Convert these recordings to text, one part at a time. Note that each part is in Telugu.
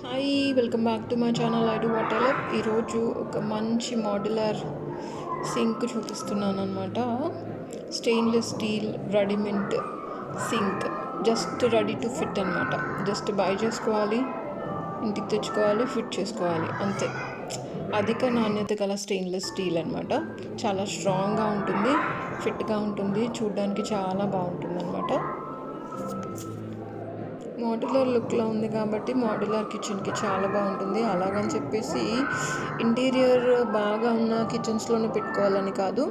Hi welcome back to my channel I do water ఈరోజు ఒక మంచి మాడ్యులర్ సింక్ చూపిస్తున్నాను అనమాట stainless steel readymade sink just ready to fit అనమాట జస్ట్ బై చేసుకోవాలి ఇంటికి తెచ్చుకోవాలి ఫిట్ చేసుకోవాలి అంతే. అధిక నాణ్యత గల స్టెయిన్లెస్ స్టీల్ అనమాట చాలా స్ట్రాంగ్గా ఉంటుంది ఫిట్గా ఉంటుంది చూడడానికి చాలా బాగుంటుంది అనమాట మోడ్యులర్ లుక్లో ఉంది కాబట్టి మోడ్యులర్ కిచెన్కి చాలా బాగుంటుంది. అలాగని చెప్పేసి ఇంటీరియర్ బాగా ఉన్న కిచెన్స్లోనే పెట్టుకోవాలని కాదు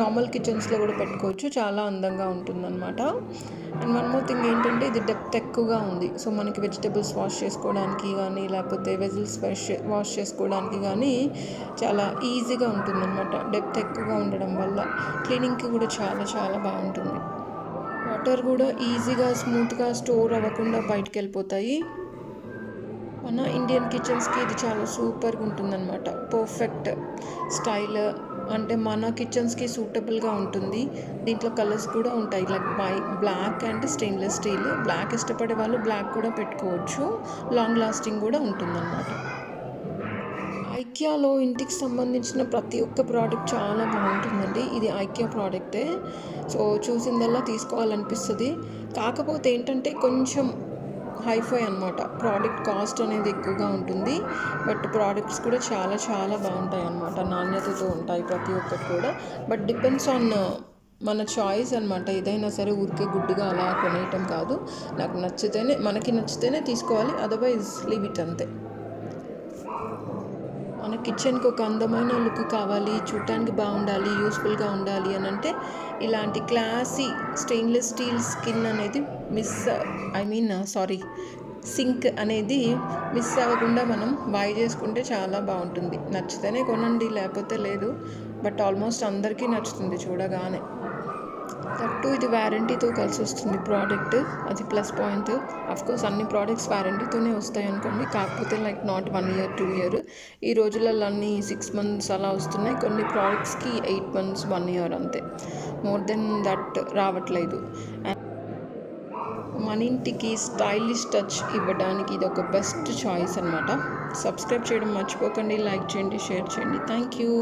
నార్మల్ కిచెన్స్లో కూడా పెట్టుకోవచ్చు. చాలా అందంగా ఉంటుందన్నమాట. అండ్ వన్ మోర్ థింగ్ ఏంటంటే ఇది డెప్త్ ఎక్కువగా ఉంది. సో మనకి వెజిటేబుల్స్ వాష్ చేసుకోవడానికి కానీ లేకపోతే వెజిల్స్ వాష్ వాష్ చేసుకోవడానికి కానీ చాలా ఈజీగా ఉంటుందన్నమాట. డెప్త్ ఎక్కువగా ఉండడం వల్ల క్లీనింగ్కి కూడా చాలా చాలా బాగుంటుంది. వాటర్ కూడా ఈజీగా స్మూత్గా స్టోర్ అవ్వకుండా బయటికి వెళ్ళిపోతాయి మన ఇండియన్ కిచెన్స్కి ఇది చాలా సూపర్గా ఉంటుందన్నమాట. పర్ఫెక్ట్ స్టైల్ అంటే మన కిచెన్స్కి సూటబుల్గా ఉంటుంది. దీంట్లో కలర్స్ కూడా ఉంటాయి. Like by black and stainless steel. Black ఇష్టపడే వాళ్ళు బ్లాక్ కూడా పెట్టుకోవచ్చు. లాంగ్ లాస్టింగ్ కూడా ఉంటుందన్నమాట. ఐక్యాలో ఇంటికి సంబంధించిన ప్రతి ఒక్క ప్రోడక్ట్ చాలా బాగుంటుందండి. ఇది ఐక్యా ప్రోడక్టే సో చూసిందల్లా తీసుకోవాలనిపిస్తుంది. కాకపోతే ఏంటంటే కొంచెం హైఫై అనమాట ప్రోడక్ట్ కాస్ట్ అనేది ఎక్కువగా ఉంటుంది. బట్ ప్రోడక్ట్స్ కూడా చాలా చాలా బాగుంటాయి అన్నమాట. నాణ్యతతో ఉంటాయి ప్రతి ఒక్కటి కూడా. బట్ డిపెండ్స్ ఆన్ uh, మన చాయిస్ అనమాట ఏదైనా సరే ఊరికే గుడ్డిగా అలా కొనేయటం కాదు. నాకు నచ్చితేనే మనకి నచ్చితేనే తీసుకోవాలి. అదర్వైజ్ లీవ్ ఇట్ అంతే. మన కిచెన్కి ఒక అందమైన లుక్ కావాలి చూడటానికి బాగుండాలి యూస్ఫుల్గా ఉండాలి అని అంటే ఇలాంటి క్లాసీ స్టెయిన్లెస్ స్టీల్ స్కిన్ అనేది miss I mean sorry sink అనేది మిస్ అవ్వకుండా మనం బాయ్ చేసుకుంటే చాలా బాగుంటుంది. నచ్చితేనే కొనండి లేకపోతే లేదు బట్ ఆల్మోస్ట్ అందరికీ నచ్చుతుంది చూడగానే. దట్టు ఇది వ్యారంటీతో కలిసి వస్తుంది ప్రోడక్ట్ అది ప్లస్ పాయింట్ కోర్స్ అన్ని ప్రోడక్ట్స్ వ్యారంటీతోనే వస్తాయి అనుకోండి. కాకపోతే like not one year two year ఈ రోజులలో అన్ని సిక్స్ మంత్స్ అలా వస్తున్నాయి. కొన్ని ప్రోడక్ట్స్కి ఎయిట్ మంత్స్ వన్ ఇయర్ అంతే. మోర్ దెన్ దట్ రావట్లేదు. మన ఇంటికి స్టైలిష్ టచ్ ఇవ్వడానికి ఇది ఒక బెస్ట్ చాయిస్ అనమాట సబ్స్క్రైబ్ చేయడం మర్చిపోకండి. లైక్ చేయండి షేర్ చేయండి. Thank you